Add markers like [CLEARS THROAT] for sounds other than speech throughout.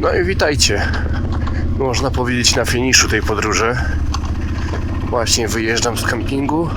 No i witajcie. Można powiedzieć na finiszu tej podróży. Właśnie wyjeżdżam z kempingu.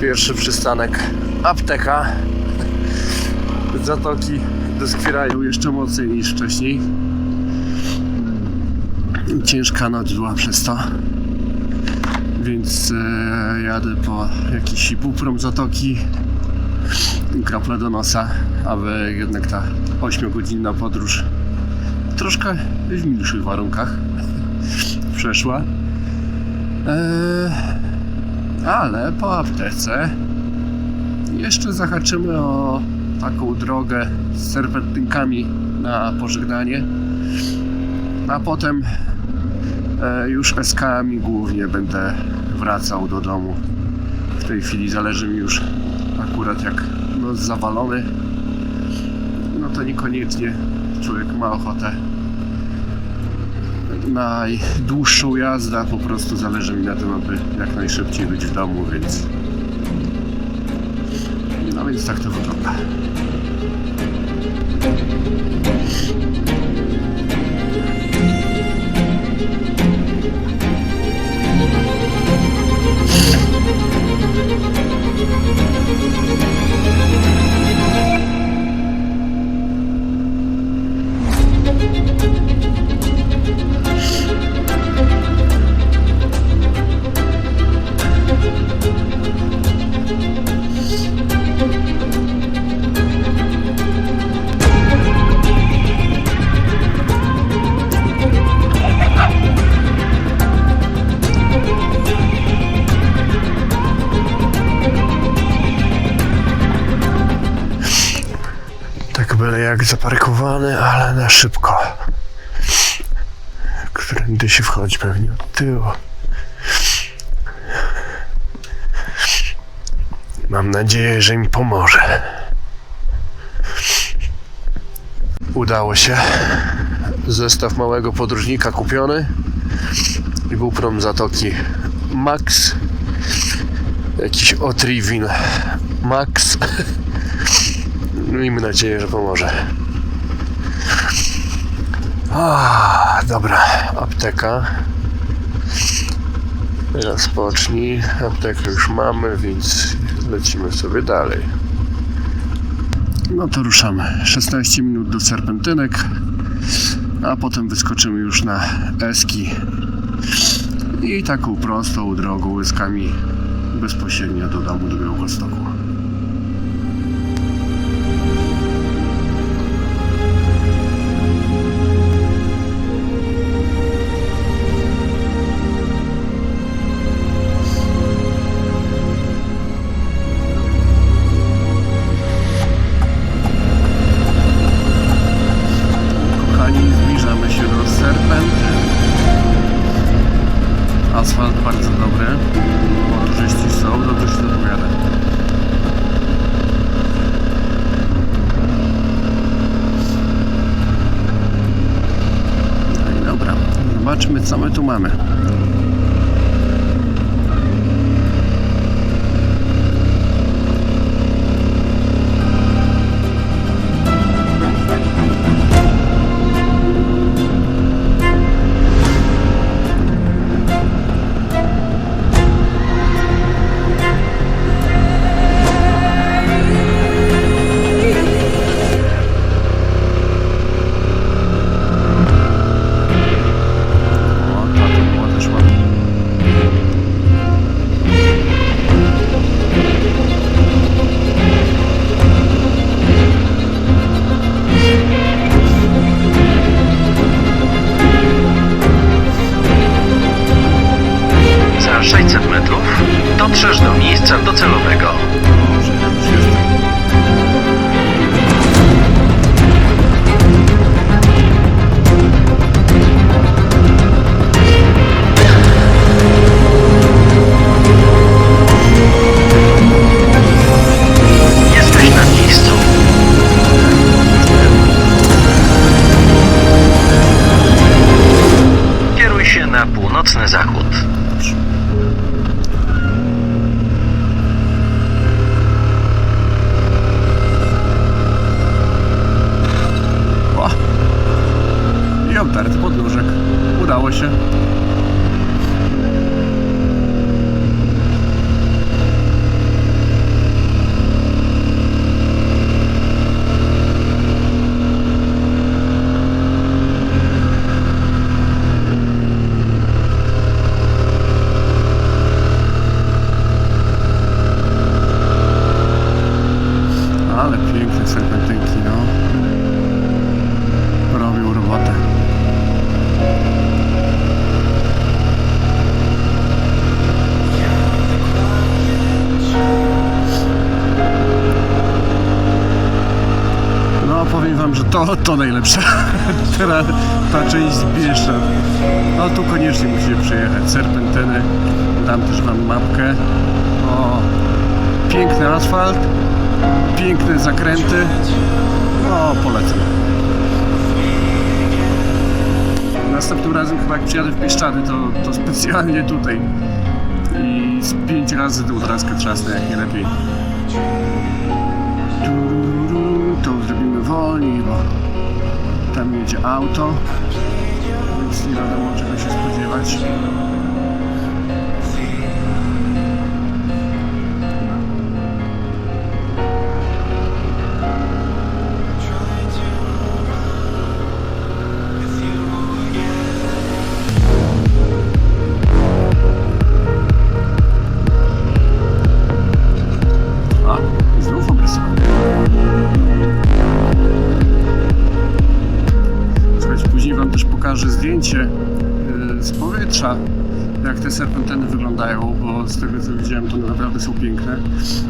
Pierwszy przystanek apteka. Zatoki doskwierają jeszcze mocniej niż wcześniej. Ciężka noc była przez to. Więc e, jadę po jakiś półprom zatoki krople do nosa, aby jednak ta 8-godzinna podróż troszkę w milszych warunkach [LAUGHS] przeszła. Eee, ale po aptece jeszcze zahaczymy o taką drogę z serpentynkami na pożegnanie, a potem e, już SK-ami głównie będę wracał do domu. W tej chwili zależy mi już akurat jak zawalony, no to niekoniecznie człowiek ma ochotę na dłuższą jazdę, po prostu zależy mi na tym, aby jak najszybciej być w domu, więc no więc tak to wygląda. Zaparkowany, ale na szybko. Którędy się wchodzi pewnie od tyłu. Mam nadzieję, że mi pomoże. Udało się. Zestaw małego podróżnika kupiony. I był prom zatoki Max. Jakiś Otrivin Max. [LAUGHS] Miejmy nadzieję, że pomoże. A, dobra, apteka. Rozpocznij. Aptekę już mamy, więc lecimy sobie dalej. No to ruszamy. 16 minut do serpentynek, a potem wyskoczymy już na Eski. I taką prostą drogą łyskami bezpośrednio do domu do Białegostoku. Zobaczmy co my tu mamy. Teraz ta część Bieszczad. No tu koniecznie musicie przyjechać. Serpentyny. Dam też wam mapkę. O, piękny asfalt. Piękne zakręty. No, polecam. Następnym razem chyba jak przyjadę w Pieszczady, to, to specjalnie tutaj. I z pięć razy tą traskę trzasnę, jak nie lepiej. To zrobimy wolniej, bo tam jedzie auto, więc nie wiadomo czego się spodziewać.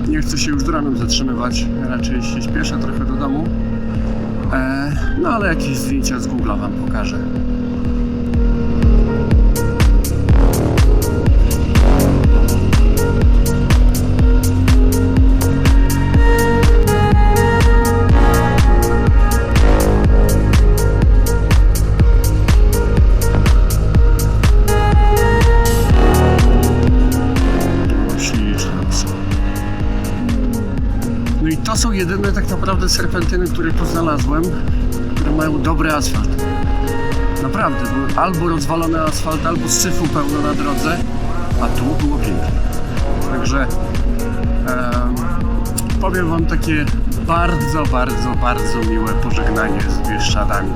Nie chcę się już z ranem zatrzymywać, raczej się śpieszę trochę do domu. E, no ale jakieś zdjęcia z Google'a wam pokażę. Naprawdę serpentyny, które tu znalazłem, które mają dobry asfalt. Naprawdę, był albo rozwalony asfalt, albo syfu pełno na drodze, a tu było pięknie. Także em, powiem wam takie bardzo, bardzo, bardzo miłe pożegnanie z Bieszczadami.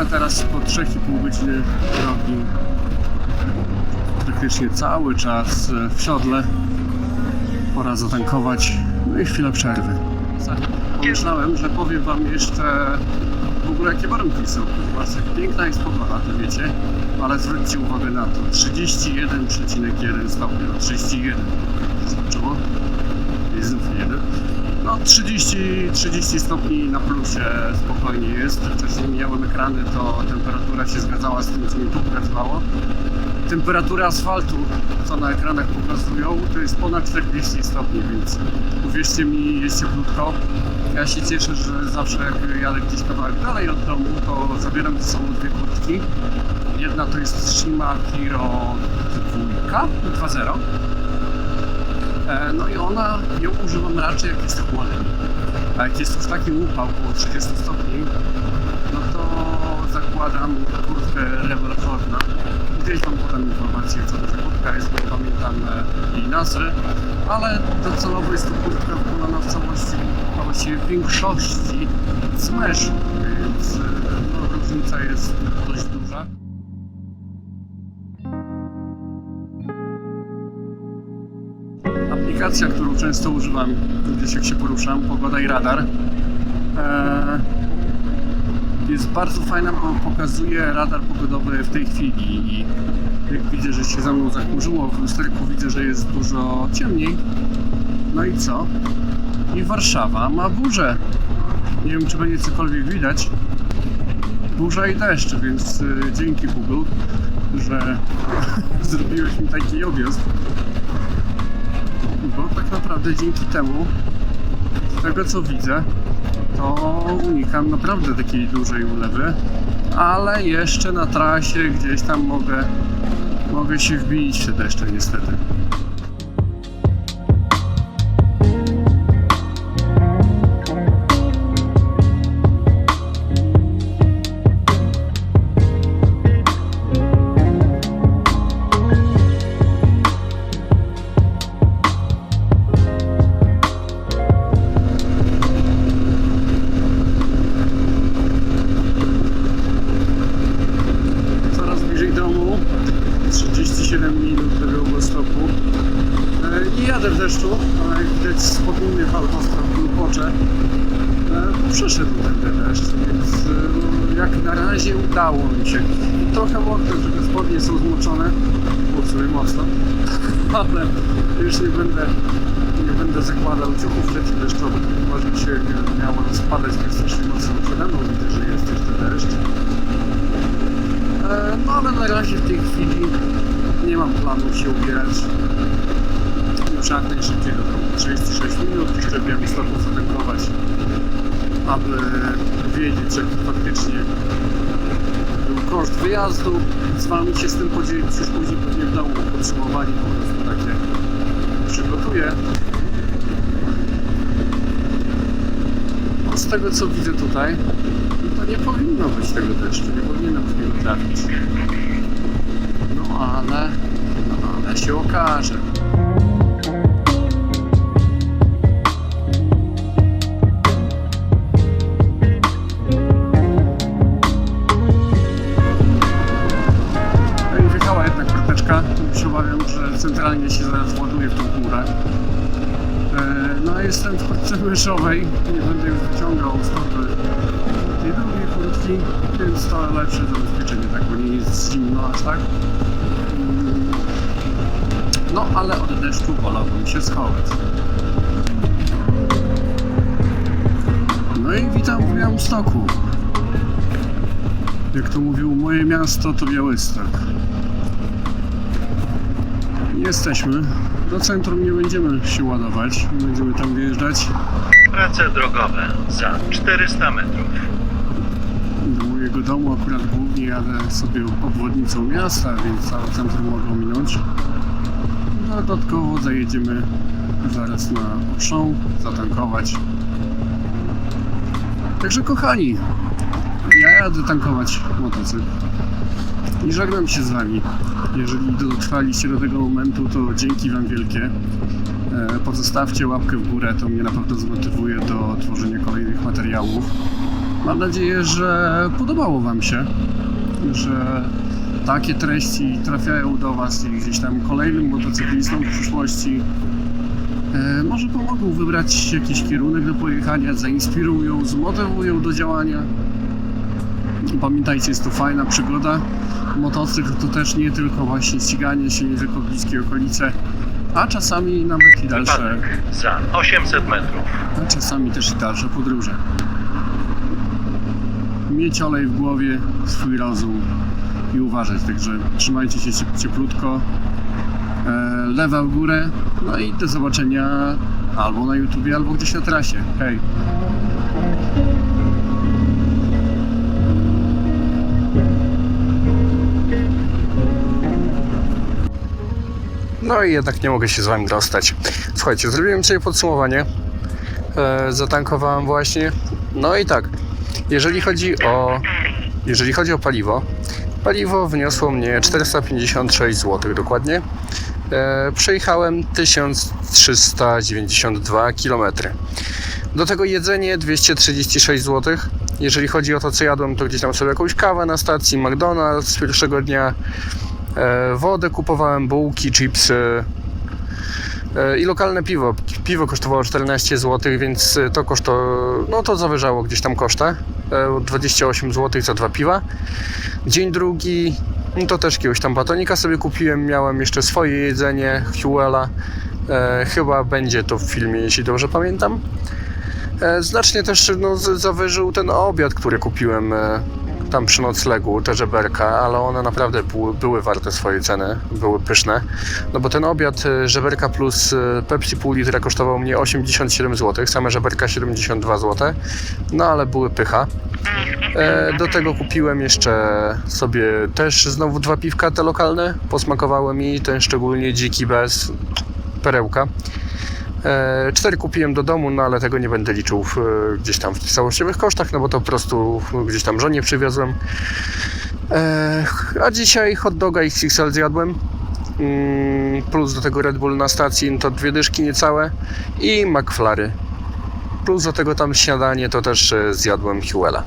Ale teraz po 3,5 godziny drogi praktycznie cały czas e, w siodle. Pora zatankować, no i chwilę przerwy. Pomyślałem, że powiem wam jeszcze w ogóle jakie warunki są. Jak piękna jest pogoda, to wiecie, ale zwróćcie uwagę na to. 31,1 stopnia, 31 zobaczyło i znów jeden. No 30, 30 stopni na plusie spokojnie jest. Wcześniej miałem ekrany, to temperatura się zgadzała z tym, co mi tu pokazywało. Temperatura asfaltu, co na ekranach pokazują, to jest ponad 40 stopni, więc uwierzcie mi, jest cieplutko. Ja się cieszę, że zawsze jak jadę gdzieś kawałek dalej od domu, to zabieram ze sobą dwie kurtki. Jedna to jest Shima Hero 2 2.0 E, No i ona, ją używam raczej jak jest chłodny. A jak jest już taki upał, około 30 stopni, no to zakładam kurtkę Rebel. Gdzieś wam podam informację co za kurtka jest, bo pamiętam e, jej nazwy, ale docelowo jest to kurtka wykonana w całości, a właściwie w większości z mesh, więc e, no, różnica jest dość duża. Aplikacja, którą często używam gdzieś jak się poruszam, pogoda i radar. Eee, jest bardzo fajna, bo pokazuje radar pogodowy w tej chwili i jak widzę, że się za mną zachmurzyło, w lusterku widzę, że jest dużo ciemniej. No i co? I Warszawa ma burzę. Nie wiem, czy będzie cokolwiek widać. Burza i deszcz, więc y, dzięki Google, że [LAUGHS] zrobiłeś mi taki objazd bo tak naprawdę dzięki temu, z tego co widzę, to unikam naprawdę takiej dużej ulewy, ale jeszcze na trasie gdzieś tam mogę, mogę się wbić w te deszcze niestety. Nie będę, nie będę zakładał ciuchów przeciwdeszczowych, chyba że się miało rozpadać tak strasznie mocno przede mną, widzę, że jest jeszcze deszcz. E, No ale na razie w tej chwili nie mam planu się ubierać już jak najszybciej do domu. 36 minut, jeszcze w Białymstoku zatankować, aby wiedzieć, jaki faktycznie był koszt wyjazdu. Z Wami się z tym podzielić już później pewnie w domu podsumowanie po prostu No, z tego co widzę tutaj, to nie powinno być tego deszczu, nie powinienem w niego trafić. No ale, no, ale się okaże. Jestem w chodce myszowej. Nie będę już wyciągał stopy tej drugiej kurtki, więc to lepsze zabezpieczenie, tak, bo nie jest zimno aż tak. Mm. No ale od deszczu wolałbym się schować. No i witam w Białymstoku. Jak to mówił, moje miasto to Białystok. Jesteśmy. Do centrum nie będziemy się ładować, nie będziemy tam wjeżdżać. Prace drogowe za 400 metrów. Do mojego domu akurat głównie jadę sobie obwodnicą miasta, więc całe centrum mogę minąć. Dodatkowo zajedziemy zaraz na Auchan, zatankować. Także kochani, ja jadę tankować motocykl i żegnam się z Wami. Jeżeli dotrwaliście do tego momentu, to dzięki Wam wielkie. E, Pozostawcie łapkę w górę, to mnie na pewno zmotywuje do tworzenia kolejnych materiałów. Mam nadzieję, że podobało Wam się, że takie treści trafiają do Was i gdzieś tam kolejnym motocyklistom w przyszłości e, może pomogą wybrać jakiś kierunek do pojechania, zainspirują, zmotywują do działania. Pamiętajcie, jest to fajna przygoda. Motocykl to też nie tylko właśnie ściganie się, nie tylko bliskie okolice, a czasami nawet i dalsze, Wypadek za 800 metrów. a czasami też i dalsze podróże. Mieć olej w głowie, swój rozum i uważać, także trzymajcie się ciep- cieplutko, e, lewa w górę, no i do zobaczenia albo na YouTubie, albo gdzieś na trasie. Hej! No i jednak nie mogę się z Wami dostać. Słuchajcie, zrobiłem sobie podsumowanie. E, zatankowałem właśnie. No i tak, jeżeli chodzi o jeżeli chodzi o paliwo, paliwo wniosło mnie 456 zł dokładnie. E, przejechałem 1392 km. Do tego jedzenie 236 zł. Jeżeli chodzi o to, co jadłem, to gdzieś tam sobie jakąś kawę na stacji, McDonald's pierwszego dnia. E, wodę kupowałem, bułki, chipsy e, i lokalne piwo. Piwo kosztowało 14 zł, więc e, to koszto, no to zawyżało gdzieś tam koszta. E, 28 zł za dwa piwa. Dzień drugi, no to też jakiegoś tam batonika sobie kupiłem. Miałem jeszcze swoje jedzenie, Huela. Chyba będzie to w filmie, jeśli dobrze pamiętam. Znacznie też no, zawyżył ten obiad, który kupiłem tam przy noclegu, te żeberka, ale one naprawdę były, warte swojej ceny, były pyszne. No bo ten obiad e, żeberka plus e, Pepsi pół litra kosztował mnie 87 zł, same żeberka 72 zł, no ale były pycha. E, Do tego kupiłem jeszcze sobie też znowu dwa piwka te lokalne, posmakowały mi, ten szczególnie dziki bez perełka. E, Cztery kupiłem do domu, no ale tego nie będę liczył w, gdzieś tam w tych całościowych kosztach, no bo to po prostu gdzieś tam żonie przywiozłem. E, A dzisiaj hot doga XXL zjadłem. Mm, Plus do tego Red Bull na stacji no to dwie dyszki niecałe i McFlary. Plus do tego tam śniadanie to też e, zjadłem Huela.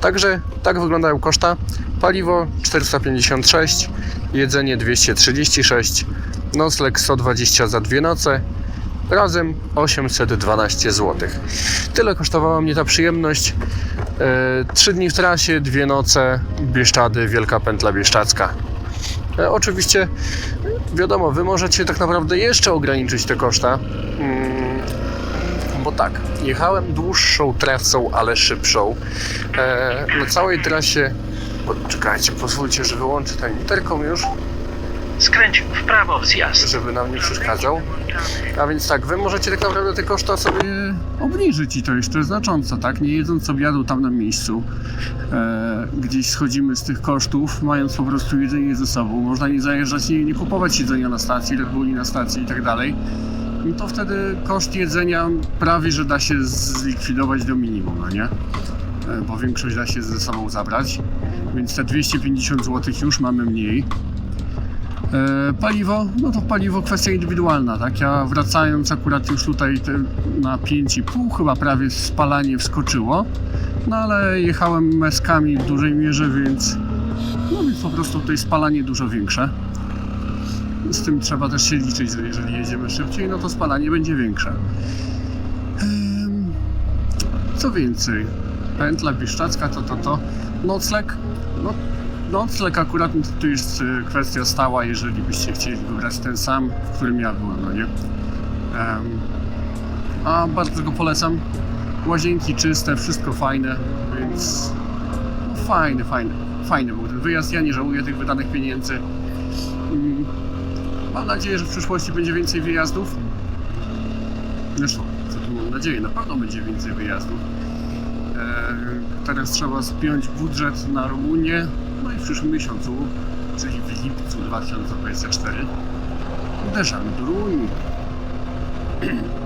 Także tak wyglądają koszta. Paliwo 456, jedzenie 236, nocleg 120 za dwie noce, razem 812 zł. Tyle kosztowała mnie ta przyjemność. E, Trzy dni w trasie, dwie noce, Bieszczady, Wielka Pętla Bieszczadzka. E, Oczywiście, wiadomo, wy możecie tak naprawdę jeszcze ograniczyć te koszta. Mm, bo tak, jechałem dłuższą trasą, ale szybszą. E, na całej trasie. Poczekajcie, pozwólcie, że wyłączę ten interkom już, Skręć w prawo w zjazd. żeby nam nie przeszkadzał. A więc tak, wy możecie tak naprawdę te koszta sobie obniżyć i to jeszcze znacząco, tak? Nie jedząc obiadu tam na miejscu. E, gdzieś schodzimy z tych kosztów, mając po prostu jedzenie ze sobą. Można nie zajeżdżać, nie, nie kupować jedzenia na stacji, Red Bulli na stacji i tak dalej. No to wtedy koszt jedzenia prawie, że da się zlikwidować do minimum, no nie? E, Bo większość da się ze sobą zabrać. Więc te 250 zł już mamy mniej. E, Paliwo, no to paliwo kwestia indywidualna, tak? Ja wracając akurat już tutaj na 5,5 chyba prawie spalanie wskoczyło, no ale jechałem meskami w dużej mierze, więc no więc po prostu tutaj spalanie dużo większe. Z tym trzeba też się liczyć, że jeżeli jedziemy szybciej, no to spalanie będzie większe. Co więcej, pętla bieszczacka to to to, nocleg, no Nocleg akurat to jest kwestia stała, jeżeli byście chcieli wybrać ten sam, w którym ja byłem, no nie? Em, a bardzo go polecam. Łazienki czyste, wszystko fajne, więc no fajny, fajny, fajny był ten wyjazd. Ja nie żałuję tych wydanych pieniędzy. Mm, Mam nadzieję, że w przyszłości będzie więcej wyjazdów. Zresztą, co tu mam nadzieję, na pewno będzie więcej wyjazdów. E, Teraz trzeba spiąć budżet na Rumunię, no i w przyszłym miesiącu, czyli w lipcu 2024, uderzamy do Rumunii. [CLEARS THROAT]